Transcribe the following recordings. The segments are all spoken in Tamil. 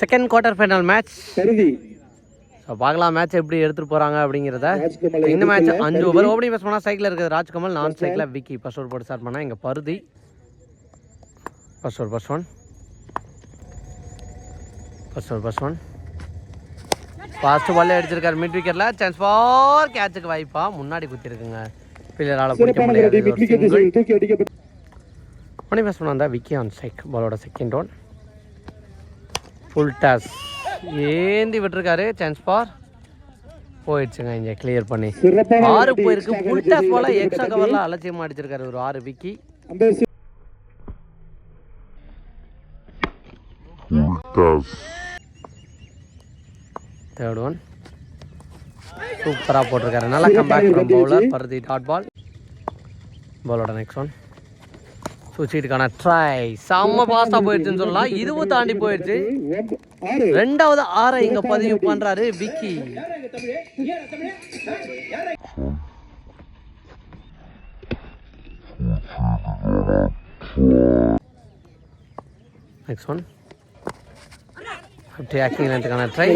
Second quarter final match so பார்க்கலாம் மேட்ச் எப்படி எடுத்துட்டு போறாங்க அப்படிங்கிறத. இந்த மேட்ச் அஞ்சு ஓவர் ஓப்பனிங் பேஸ் பண்ணால் சைக்கிள் இருக்குது. ராஜ்கமல் நான் சைக்கிளில் விக்கி. ஃபர்ஸ்ட் ஓவர் போட்டு ஸ்டார்ட் பண்ணால் இங்கே பருதி. First over first one first over first one fast பால்ல அடிச்சிருக்காரு மிட் விக்கெட்ல சான்ஸ் ஃபார் கேட்சுக்கு வாய்ப்பா. முன்னாடி குத்திருக்குங்க. பிள்ளையால பிடிக்க முடியாது. ஓப்பனிங் பேஸ் பண்ணா விக்கி ஆன் ஸ்ட்ரைக் பாலோட செகண்ட் ஒன் ஃபுல் டாஸ் ஏந்தி விட்டுருக்காரு சான்ஸ் ஃபார் போயிடுச்சுங்க இங்க கிளியர் பண்ணி. ஆறு போயிருக்கு ஃபுல் டாஸ் போல எக்ஸ்ட்ரா ஏற்பட்டது. கவர்ல அலட்சியமா அடிச்சிருக்காரு ஒரு ஆறு விக்கி. தேர்ட் ஒன் சூப்பராக போட்டிருக்காரு. நல்லா comeback from bowler Paruthi dot ball பாலோட நெக்ஸ்ட் ஒன் சுச்சிட்டுக்கான ட்ரை செம்ம ஃபாஸ்ட்டாக போயிடுச்சுன்னு சொல்லலாம். இதுவும் தாண்டி போயிடுச்சு. ரெண்டாவது ஆறை இங்க பதிவு பண்றாரு விக்கி. நெக்ஸ்ட் ஒன் அப்படி ஆக்டிங் ட்ரை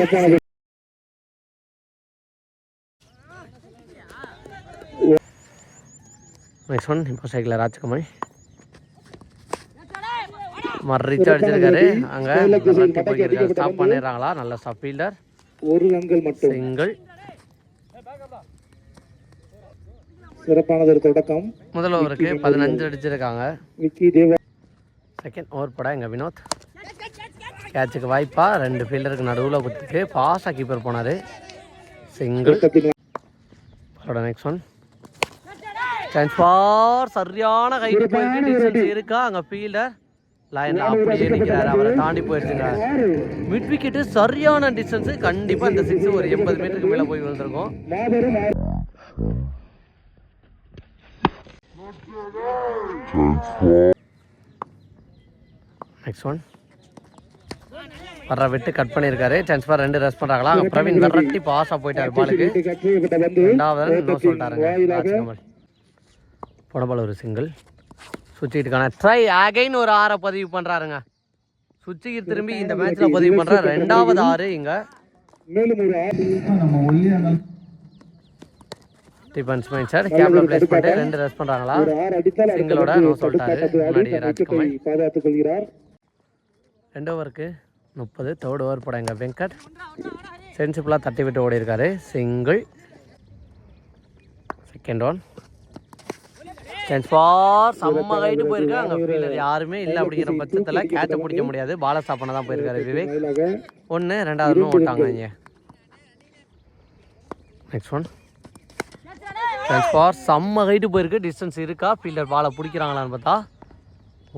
நெக்ஸ்ட் ஒன் இப்போ சைக்கிள் ராஜ்குமார் மறிச்சு அடிச்சிருக்காரு அங்க ஸ்டாப் பண்ணிடுறாங்களா? நல்ல ஸ்டாப் ஃபீல்டர் ஒரு ரன்கள் மட்டும். சிங்கிள் சிறப்பானது ஒரு தொடக்கம். முதல் ஓவருக்கு பதினஞ்சு அடிச்சிருக்காங்க. செகண்ட் ஓவர் படம் எங்கள் வினோத். கேட்சுக்கு வாய்ப்பா. ரெண்டு ஃபீல்டருக்கு நடுவில் குத்திட்டு ஃபாஸ்ட்டாக கீப்பர் போனார். சிங்கிள் அதோட நெக்ஸ்ட் ஒன் சான்ஸ் ஃபார் சரியான ஹைட் போயிருக்கு டிஸ்டன்ஸ் இருக்கா? அங்கே ஃபீல்டர் லைனில் அப்படியே நிற்கிறாரு அவரை தாண்டி போயிடுச்சுங்க மிட் விக்கெட்டு சரியான டிஸ்டன்ஸு கண்டிப்பாக இந்த சிக்ஸ் ஒரு எண்பது மீட்டருக்கு மேலே போய் விழுந்திருக்கும். நெக்ஸ்ட் ஒன் வர்ற விட்டு கட் பண்ணியிருக்காரு. சான்ஸ் ஃபார் ரெண்டு ரெஸ்ட் பண்ணுறாங்களா பிரவீன் விரட்டி பாஸாக போயிட்டாரு பாலுக்கு. ரெண்டாவது சொல்லிட்டாருங்க. போன பால் ஒரு சிங்கிள் சுவிட்சுக்கான ட்ரை அகைன் ஒரு ஆறை பதிவு பண்ணுறாருங்க சுவிட்சுக்கு திரும்பி இந்த மேட்ச்சில் பதிவு பண்ணுற ரெண்டாவது ஆறு இங்கே. டிஃபன்ஸ் மைண்ட் சார் கேப்ல பிளேஸ் பண்ணிட்டு ரெண்டு ரெஸ்ட் பண்ணுறாங்களா சிங்கிளோட நோ சொல்லிட்டாரு விக்கெட்டை ராஜ்குமார். ரெண்டு ஓவருக்கு முப்பது. தேர்ட் ஓவர் போட எங்கள் வெங்கட். சென்சிபிளாக தட்டி விட்டு ஓடி இருக்காரு சிங்கிள் செகண்ட் ஒன் ஃபார் செம்ம ஹைட்டு போயிருக்கு அங்கே ஃபீல்டர் யாருமே இல்லை அப்படிங்கிற பட்சத்தில் கேட்சை பிடிக்க முடியாது. பாலை பண்ண தான் போயிருக்காரு விவேக். ஒன்று ரெண்டாவது ஒன்று விட்டாங்க இங்கே. நெக்ஸ்ட் ஒன் ஃபார் செம்ம ஹைட்டு போயிருக்கு. டிஸ்டன்ஸ் இருக்கா? ஃபீல்டர் பாலை பிடிக்கிறாங்களான்னு பார்த்தா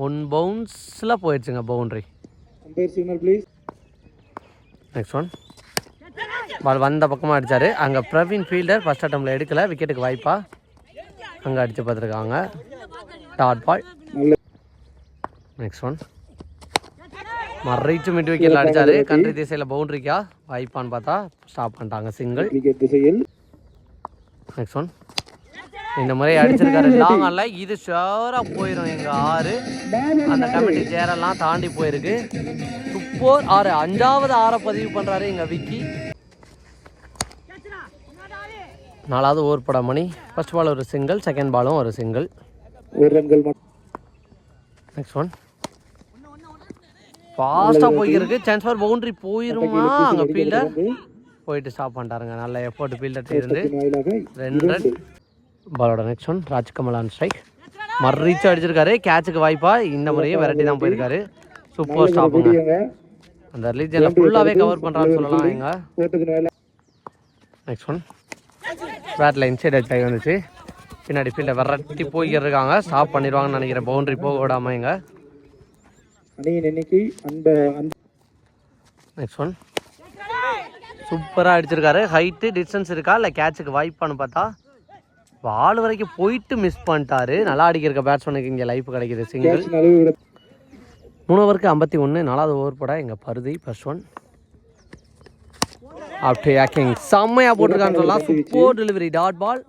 ஒன் பவுன்ஸில் போயிடுச்சுங்க பவுண்ட்ரி நெக்ஸ்ட் ஒன் பால் வந்த பக்கமாக அடிச்சாரு. அங்கே பிரவீன் ஃபீல்டர் ஃபர்ஸ்ட் அட்டம்ல எடுக்கல. விக்கெட்டுக்கு வாய்ப்பா. அங்கே அடித்து பார்த்துருக்காங்க. டாட் பால் நெக்ஸ்ட் ஒன் மறைச்சு மிட் விக்கெட்டில் அடிச்சாரு. கண்ட்ரி திசையில் பவுண்டரிக்கா வாய்ப்பான்னு பார்த்தா ஸ்டாப் பண்ணிட்டாங்க சிங்கிள் திசையில் நெக்ஸ்ட் ஒன் இந்த முறை அடிச்சிருக்காரு. லாங் அல்ல இது ஷோராக போயிடும் எங்கள் ஆறு. அந்த கமிட்டி சேரெல்லாம் தாண்டி போயிருக்கு. சூப்பர் ஆறு. அஞ்சாவது ஆறை பதிவு பண்ணுறாரு எங்கள் விக்கி. நாலாவது ஓவர் பட மணி. ஃபர்ஸ்ட் பால் ஒரு சிங்கிள் செகண்ட் பாலும் ஒரு சிங்கிள் ஒரு ரன்கள் நெக்ஸ்ட் ஒன் ஃபாஸ்ட்டாக போயிருக்கு. சான்ஸ் ஃபார் பவுண்டரி போயிருமா? அங்கே ஃபீல்டர் போயிட்டு ஸ்டாப் பண்ணிட்டாருங்க. நல்ல எஃபோர்ட் ஃபீல்டர் இருந்து. ரெண்டு ரன் பாலோட next one Rajkamal on strike மறுரீச் அடிச்சிருக்காரு. கேட்சுக்கு வாய்ப்பா. இந்த முறையே வெரைட்டி தான் போயிருக்காரு. சூப்பர் ஸ்டாப்புங்க அந்த ரிலீஜனில் ஃபுல்லாகவே கவர் பண்ணுறான்னு சொல்லலாம் எங்க? நெக்ஸ்ட் ஒன் பேட்டில் இன்சைட் அடிச்சு ஆகி வந்துச்சு. பின்னாடி ஃபீல்டை விரட்டி போய்கிட்டு இருக்காங்க ஸ்டாப் பண்ணிடுவாங்கன்னு நினைக்கிறேன். பவுண்டரி போக விடாம இங்க. அந்த நெக்ஸ்ட் ஒன் சூப்பராக அடிச்சிருக்காரு. ஹைட்டு டிஸ்டன்ஸ் இருக்கா? இல்லை கேட்சுக்கு வாய்ப்பான்னு பார்த்தா பால் வரைக்கும் போயிட்டு மிஸ் பண்ணிட்டாரு. நல்லா அடிக்கிற பேட்ஸ்மேனுக்கு இங்கே லைஃப் கிடைக்குது. சிங்கிள் மூணு ஓவருக்கு ஐம்பத்தி ஒன்று நாலாவது ஓவர் போட எங்கள் பருதி. ஃபர்ஸ்ட் ஒன் ஆஃப்டர் யாக்கிங் செம்மையாக போட்டிருக்கான்னு சொல்லலாம். Super delivery dot ball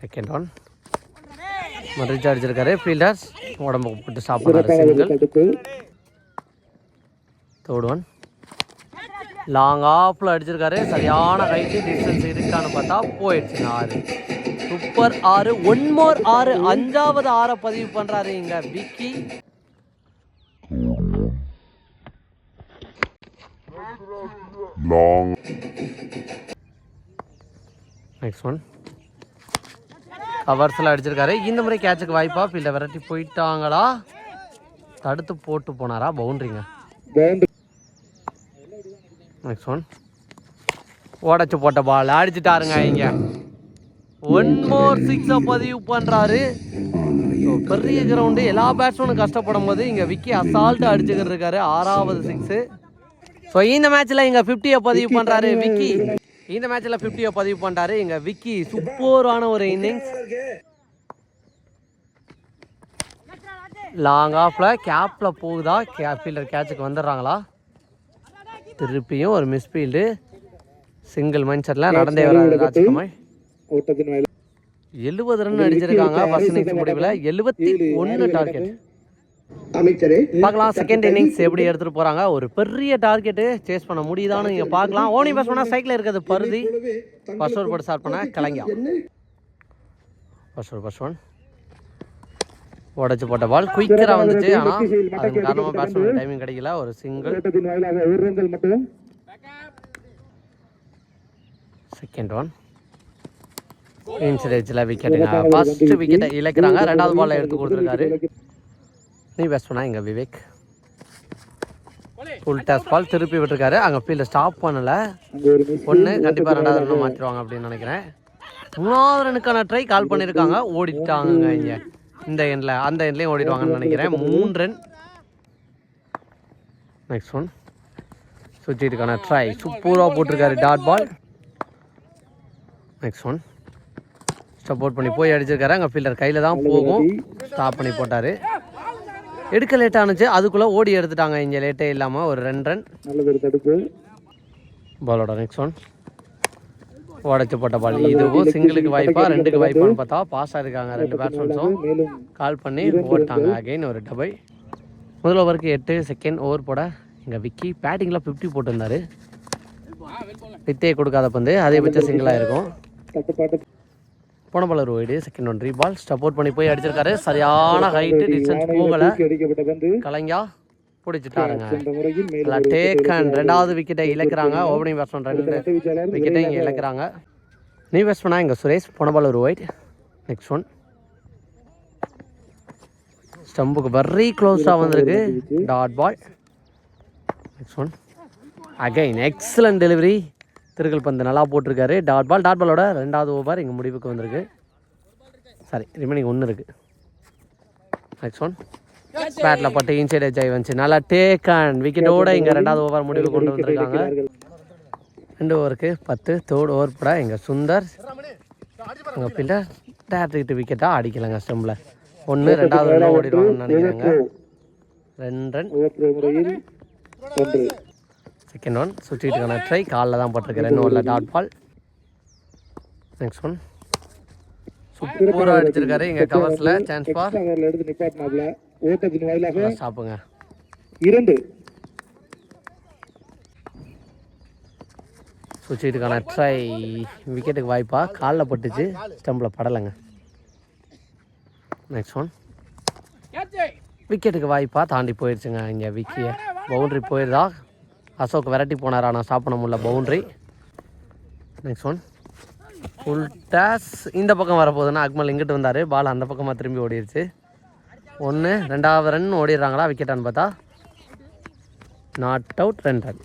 second one மறுச்சு அடிச்சிருக்காரு ஃபீல்டர்ஸ் உடம்புக்கு போட்டு சிறப்பாக சிங்கிள். தேர்ட் ஒன் லாங் ஆஃபில் அடிச்சிருக்காரு. சரியான ஹைட்டு டிஸ்டன்ஸ் இருக்கான்னு பார்த்தா போயிடுச்சுங்க ஆறு. சூப்பர் ஆறு. ஒன் மோர் ஆறு. அஞ்சாவது ஆறை பதிவு பண்ணுறாரு இங்க விக்கி long. நெக்ஸ்ட் ஒன் கவர்ஸில் அடிச்சிருக்காரு. இந்த முறை கேட்சுக்கு வாய்ப்பா? ஃபீல்டை விரட்டி போயிட்டாங்களா? தடுத்து போட்டு போனாரா? பவுண்ட்ரிங்க பவுண்டரி நெக்ஸ்ட் ஒன் உடச்சு போட்ட பால் அடிச்சுட்டாருங்க இங்க. ஒன் மோர் சிக்ஸை பதிவு பண்ணுறாரு பெரிய கிரவுண்டு எல்லா பேட்ஸ்மேனும் கஷ்டப்படும் போது இங்கே விக்கி அசால்ட்டு அடிச்சுக்கிட்டு இருக்காரு. ஆறாவது சிக்ஸு ஸோ இந்த மேட்ச்சில் இங்கே ஃபிஃப்டியை பதிவு பண்ணுறாரு விக்கி இந்த மேட்ச்சில் ஃபிஃப்டியை பதிவு பண்ணுறாரு இங்கே விக்கி சூப்பரான ஒரு இன்னிங்ஸ் லாங் ஆஃபில் கேப்பில் போகுதா? கே ஃபீல்டர் கேட்சுக்கு வந்துடுறாங்களா? திருப்பியும் ஒரு மிஸ்ஃபீல்டு சிங்கிள் மைண்ட் நடந்தே வராது ராஜ்குமார். எழுபது ரன் அடிச்சிருக்காங்க ஃபர்ஸ்ட் இன்னிங்ஸ் முடிவில். எழுபத்தி ஒன்று டார்கெட் பார்க்கலாம். செகண்ட் இன்னிங்ஸ் எப்படி எடுத்துட்டு போறாங்க? ஒரு பெரிய டார்கெட்டு சேஸ் பண்ண முடியுதான்னு நீங்க பார்க்கலாம். ஓனி பஸ் பண்ணா சைக்கிள் இருக்கிறது பருதி. ஃபர்ஸ்ட் ஓவர் போட்டு ஸ்டார்ட் பண்ண கலைஞா ஃபர்ஸ்ட் ஓவர் ஃபர்ஸ்ட் ஒன் உடச்சு போட்ட பால் குயிக்கரா வந்துச்சு. ஆனா அதன் காரணமா பேட்ஸ்மேன் டைமிங் கிடைக்கல. ஒரு சிங்கிள் செகண்ட் ஒன் இன்சூரன்ஸில் விக்கெட்டுங்க ஃபர்ஸ்ட் விக்கெட்டை இழக்கிறாங்க. ரெண்டாவது பால்ல எடுத்து கொடுத்துருக்காரு. நீ பண்ணா இங்க விவேக். ஃபுல் டேஸ் பால். திருப்பி விட்டுருக்காரு. அங்கே ஃபீல்டை ஸ்டாப் பண்ணல. ஒன்று கண்டிப்பாக ரெண்டாவது ரன் மாற்றிடுவாங்க அப்படின்னு நினைக்கிறேன். மூணாவது ரனுக்கான ட்ரை கால் பண்ணியிருக்காங்க ஓடிட்டாங்க இங்கே. இந்த எண்ணில் அந்த எண்ட்லேயும் ஓடிடுவாங்கன்னு நினைக்கிறேன். மூணு ரன் நெக்ஸ்ட் ஒன் சுற்றிட்டுக்கான ட்ரை சூப்பராக போட்டிருக்காரு dot ball next one support பண்ணி போய் அடிச்சிருக்காரு. அங்கே ஃபீல்டர் கையில் தான் போகும். ஸ்டாப் பண்ணி போட்டார். எடுக்க லேட் ஆனுச்சு. அதுக்குள்ளே ஓடி எடுத்துட்டாங்க. இங்கே லேட்டே இல்லாமல் ஒரு ரெண்டு ரன் நல்லது தடுப்பு பாலோட நெக்ஸ்ட் ஒன் உடச்சு போட்ட பால் இதுவும் சிங்கிளுக்கு வாய்ப்பா ரெண்டுக்கு வாய்ப்பான்னு பார்த்தா பாஸ் ஆயிருக்காங்க. ரெண்டு பேட்ஸ்மேன்ஸும் கால் பண்ணி போட்டாங்க. அகைன் ஒரு டபுள் முதல் ஓவருக்கு எட்டு செகண்ட் ஓவர் போட இங்கே விக்கி பேட்டிங்கில் ஃபிஃப்டி போட்டிருந்தாரு. வித்தையை கொடுக்காத பந்து அதே பட்சம் சிங்கிளாக இருக்கும். போன பால் ஒரு ஒய்டு செகண்ட் ஒன் ரீ பால் சப்போர்ட் பண்ணி போய் அடிச்சிருக்காரு. சரியான ஹைட்டு டிஸ்டன்ஸ் போகலை. கலைஞா பிடிச்சிட்டாருங்க. மேலும் டேக்கன் ரெண்டாவது விக்கெட்டை இழக்கிறாங்க. ஓப்பனிங் பேட்ஸ்மேன் ரெண்டு விக்கெட்டை இங்கே இழக்கிறாங்க. நீ பெஸ்ட் பண்ணா இங்கே சுரேஷ் போன பால் ஒரு ஒயிட் நெக்ஸ்ட் ஒன் ஸ்டம்புக்கு வெரி க்ளோஸாக வந்திருக்கு dot ball next one again excellent delivery திருக்கல் பந்து நல்லா போட்டிருக்காரு. டாட் பால் டாட் பாலோட ரெண்டாவது ஓவர் இங்கே முடிவுக்கு வந்திருக்கு. சாரி ரிமைனிங் ஒன்று இருக்குது நெக்ஸ்ட் ஒன் பேட்டில் பட்டு இன்சைட் எஜ் ஆகி வந்துச்சு. நல்லா டேக் அண்ட் விக்கெட்டோட இங்கே ரெண்டாவது ஓவர் முடிவுக்கு கொண்டு வந்திருக்காங்க. ரெண்டு ஓவருக்கு பத்து தேர்ட் ஓவர் போட எங்கள் சுந்தர். எங்கள் பிள்ளை டேரக்ட் விக்கெட்டாக அடிக்கலைங்க ஸ்டம்பில் ஒன்று ரெண்டாவது ஓடிடுவாங்கன்னு நினைக்கிறாங்க. ரெண்டு ரன் செகண்ட் ஒன் சுற்றிட்டுக்கான ட்ரை காலில் தான் போட்டிருக்கு ரெண்டு ஓவரில் டாட் பால் நெக்ஸ்ட் ஒன் சூப்பராக அடிச்சிருக்காரு. இங்கே கவர்ஸில் சான்ஸ் பார் எடுத்து நிப்பாட்டினாப்ல ஓட்டத்தின் வாயிலாக ஸ்டாப்புங்க இரண்டு. சுற்றிட்டுக்கான ட்ரை விக்கெட்டுக்கு வாய்ப்பா. காலில் பட்டுச்சு. ஸ்டம்பில் படலைங்க. நெக்ஸ்ட் ஒன் விக்கெட்டுக்கு வாய்ப்பா. தாண்டி போயிடுச்சுங்க இங்கே விக்கியை. பவுண்ட்ரி போயிருதா? அசோக் விரட்டி போனார்? ஆனால் பண்ண முடியல. Boundary. Next one full toss இந்த பக்கம் வரப்போகுதுன்னா அக்மல் இங்கிட்டு வந்தார். பால் அந்த பக்கமாக திரும்பி ஓடிடுச்சு ஒன்று ரெண்டாவது ரன் ஓடிடுறாங்களா? விக்கெட்டான்னு பார்த்தா. நாட் அவுட் ரெண்டு ரன்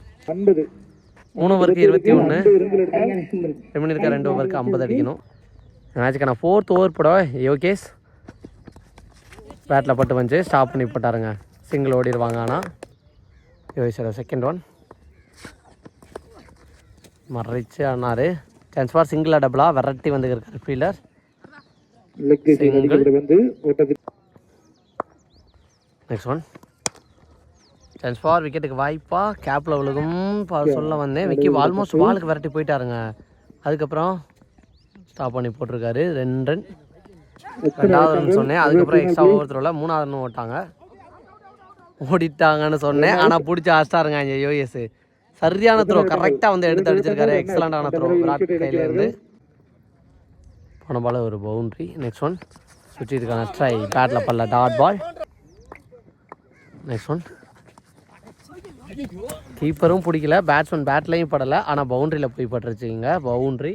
மூணு ஓவருக்கு இருபத்தி ஒன்று ரெண்டு இருக்க? ரெண்டு ஓவருக்கு ஐம்பது அடிக்கணும். மேட்சுக்கான ஃபோர்த் ஓவர் போட. யோகேஷ் பேட்டில் பட்டு வந்து ஸ்டாப் பண்ணி போட்டாருங்க. சிங்கிள் ஓடிடுவாங்க ஆனால் யோகேஷோட செகண்ட் ஒன் மறைச்சு ஆனார். சான்ஸ் ஃபார் சிங்கிள் டபுளா விரட்டி வந்து இருக்கார் fielder next one chance for விக்கெட்டுக்கு வாய்ப்பா. கேப்பில் விழுகும். சொல்ல வந்தேன். விக்கி ஆல்மோஸ்ட் பாலுக்கு விரட்டி போயிட்டாருங்க. அதுக்கப்புறம் ஸ்டாப் பண்ணி போட்டிருக்காரு. ரெண்டு ரன் ரெண்டாவது ரன் சொன்னேன். அதுக்கப்புறம் எக்ஸ்ட்ரா ஓவர் த்ரோவில் மூணாவது ரன் ஓட்டாங்க. ஓடிட்டாங்கன்னு சொன்னேன். ஆனால் பிடிச்சி அடிச்சிட்டாருங்க இங்கே யோஎஸ் சரியான த்ரோ கரெக்டாக வந்து எடுத்து அடிச்சிருக்காரு. எக்ஸலண்டான த்ரோ விராட் கையிலேருந்து போன பால் ஒரு பவுண்ட்ரி நெக்ஸ்ட் ஒன் சுற்றி இருக்கான ட்ரை பேட்டில் பல்ல டாட் பால் நெக்ஸ்ட் ஒன் கீப்பரும் பிடிக்கல. பேட்ஸ்மேன் பேட்லையும் படலை. ஆனால் பவுண்டரியில் போய் பட்டுருச்சுங்க பவுண்ட்ரி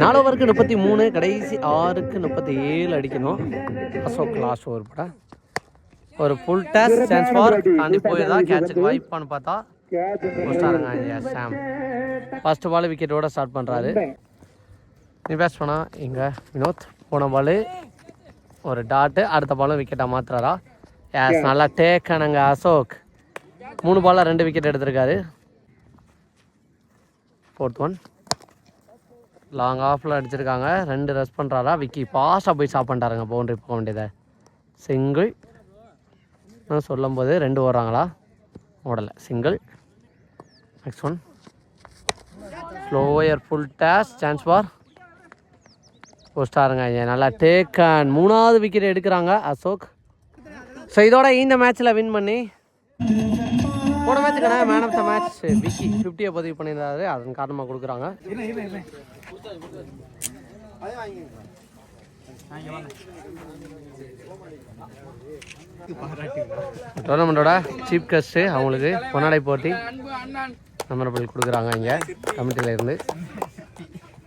நாலு ஓவருக்கு முப்பத்தி மூணு கடைசி ஆறுக்கு முப்பத்தி ஏழு அடிக்கணும். அசோக் லாஸ்ட் ஓவர் பட ஒரு ஃபுல் டேஸ் சான்ஸ் ஃபார் தாண்டி போயிருந்தா கேட்சுக்கு வாய்ப்பான்னு பார்த்தா போஸ்டாருங்க ஐயா சாம் ஃபர்ஸ்ட் பால் விக்கெட்டோட ஸ்டார்ட் பண்ணுறாரு நீ பேட்ஸ் பண்ணா இங்கே வினோத் போன பால் ஒரு டாட்டு அடுத்த பாலும் விக்கெட்டாக மாத்துறாரா? எஸ் நல்லா டேக்கணுங்க அசோக். மூணு பாலில் ரெண்டு விக்கெட் எடுத்திருக்காரு. ஃபோர்த் ஒன் லாங் ஆஃபில் அடிச்சிருக்காங்க. ரெண்டு ரெஸ்ட் பண்ணுறாரா விக்கி ஃபாஸ்ட்டாக போய் ஸ்டாப் பண்ணிட்டாருங்க பவுண்டரி போக வேண்டியதை. சிங்கிள் சொல்லும்போது ரெண்டு ஓடுறாங்களா? ஓடலை. Single next one slower full toss chance for போஸ்டாருங்க ஐயா நல்லா அண்ட் மூணாவது விக்கெட் எடுக்கிறாங்க அசோக். ஸோ இதோட இந்த மேட்ச்சில் வின் பண்ணி போன மேட்ச்சுக்கான man of the match Vicky ஃபிஃப்டியை பதிவு பண்ணியிருந்தாரு. அதன் காரணமாக கொடுக்குறாங்க. டோர்னமெண்ட்டோட சீஃப் கெஸ்ட்டு அவங்களுக்கு பொன்னாடை போட்டி மெமரபிள் கொடுக்குறாங்க இங்கே கமிட்டியில் இருந்து.